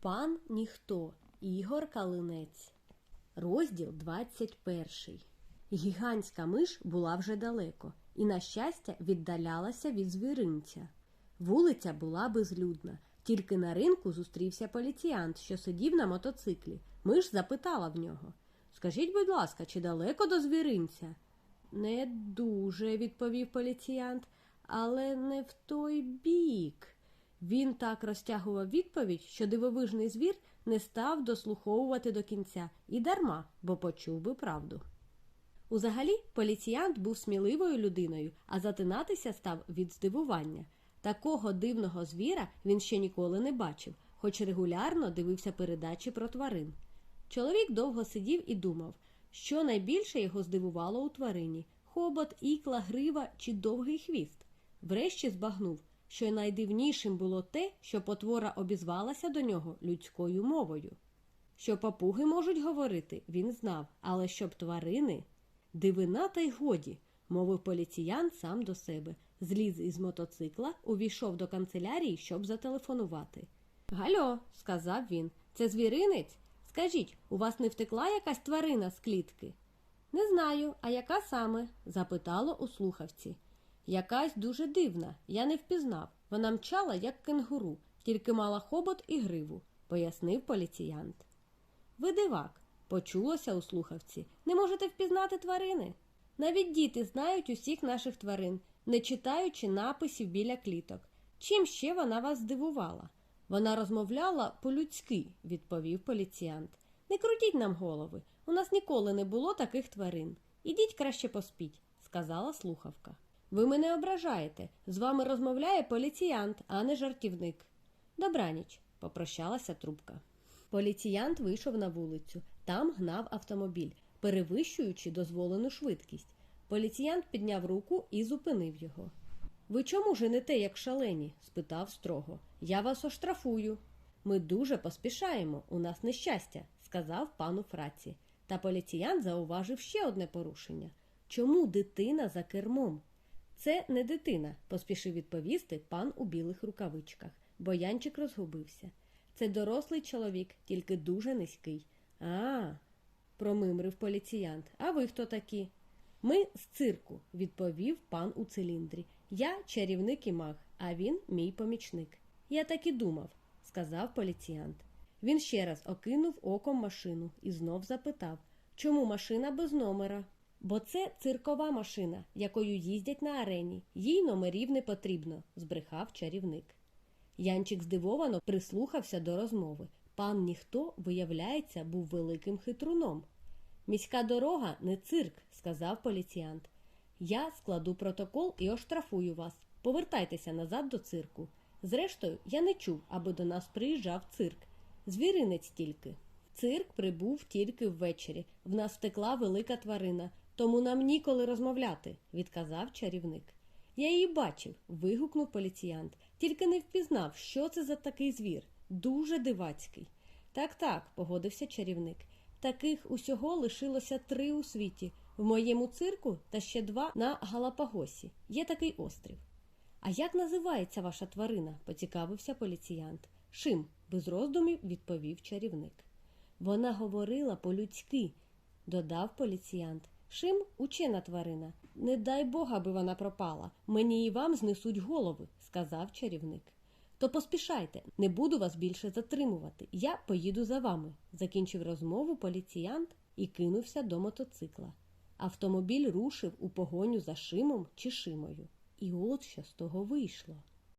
Пан ніхто Ігор Калинець. Розділ 21. Гігантська миш була вже далеко і, на щастя, віддалялася від звіринця. Вулиця була безлюдна, тільки на ринку зустрівся поліціянт, що сидів на мотоциклі. Миш запитала в нього Скажіть, будь ласка, чи далеко до звіринця? Не дуже, відповів поліціянт, але не в той бік. Він так розтягував відповідь, що дивовижний звір не став дослуховувати до кінця і дарма, бо почув би правду. Узагалі, поліціянт був сміливою людиною, а затинатися став від здивування. Такого дивного звіра він ще ніколи не бачив, хоч регулярно дивився передачі про тварин. Чоловік довго сидів і думав, що найбільше його здивувало у тварині хобот, ікла, грива чи довгий хвіст. Врешті збагнув, що найдивнішим було те, що потвора обізвалася до нього людською мовою. Що папуги можуть говорити, він знав, але щоб тварини. Дивина та й годі, мовив поліціян сам до себе, зліз із мотоцикла, увійшов до канцелярії, щоб зателефонувати. Гальо, сказав він, це звіринець? Скажіть, у вас не втекла якась тварина з клітки? Не знаю, а яка саме? запитало у слухавці. Якась дуже дивна, я не впізнав. Вона мчала, як кенгуру, тільки мала хобот і гриву, пояснив поліціянт. Ви дивак, почулося у слухавці. Не можете впізнати тварини? Навіть діти знають усіх наших тварин, не читаючи написів біля кліток. Чим ще вона вас здивувала? Вона розмовляла по-людськи, відповів поліціянт. Не крутіть нам голови. У нас ніколи не було таких тварин. Ідіть краще поспіть, сказала слухавка. Ви мене ображаєте. З вами розмовляє поліціянт, а не жартівник. Добраніч, попрощалася трубка. Поліціянт вийшов на вулицю. Там гнав автомобіль, перевищуючи дозволену швидкість. Поліціянт підняв руку і зупинив його. Ви чому женете, як шалені? спитав строго. Я вас оштрафую. Ми дуже поспішаємо, у нас нещастя, сказав пану Фраці. Та поліціянт зауважив ще одне порушення. Чому дитина за кермом? Це не дитина, поспішив відповісти пан у білих рукавичках, бо Янчик розгубився. Це дорослий чоловік, тільки дуже низький. А, промимрив поліціянт. А ви хто такі? Ми з цирку, відповів пан у циліндрі. Я чарівник і маг, а він мій помічник. Я так і думав, сказав поліціянт. Він ще раз окинув оком машину і знов запитав, чому машина без номера? Бо це циркова машина, якою їздять на арені. Їй номерів не потрібно, збрехав чарівник. Янчик здивовано прислухався до розмови. Пан ніхто, виявляється, був великим хитруном. Міська дорога не цирк, сказав поліціянт. Я складу протокол і оштрафую вас. Повертайтеся назад до цирку. Зрештою, я не чув, аби до нас приїжджав цирк. Звіринець тільки. Цирк прибув тільки ввечері. В нас втекла велика тварина, тому нам ніколи розмовляти, відказав чарівник. Я її бачив, вигукнув поліціянт, тільки не впізнав, що це за такий звір. Дуже дивацький. Так, так, погодився чарівник. Таких усього лишилося три у світі в моєму цирку та ще два на Галапагосі. Є такий острів. А як називається ваша тварина? поцікавився поліціянт. Шим, без роздумів відповів чарівник. Вона говорила по-людськи, додав поліціянт. Шим учена тварина. Не дай Бога, аби вона пропала. Мені і вам знесуть голови, сказав чарівник. То поспішайте, не буду вас більше затримувати. Я поїду за вами, закінчив розмову поліціянт і кинувся до мотоцикла. Автомобіль рушив у погоню за Шимом чи Шимою. І от що з того вийшло.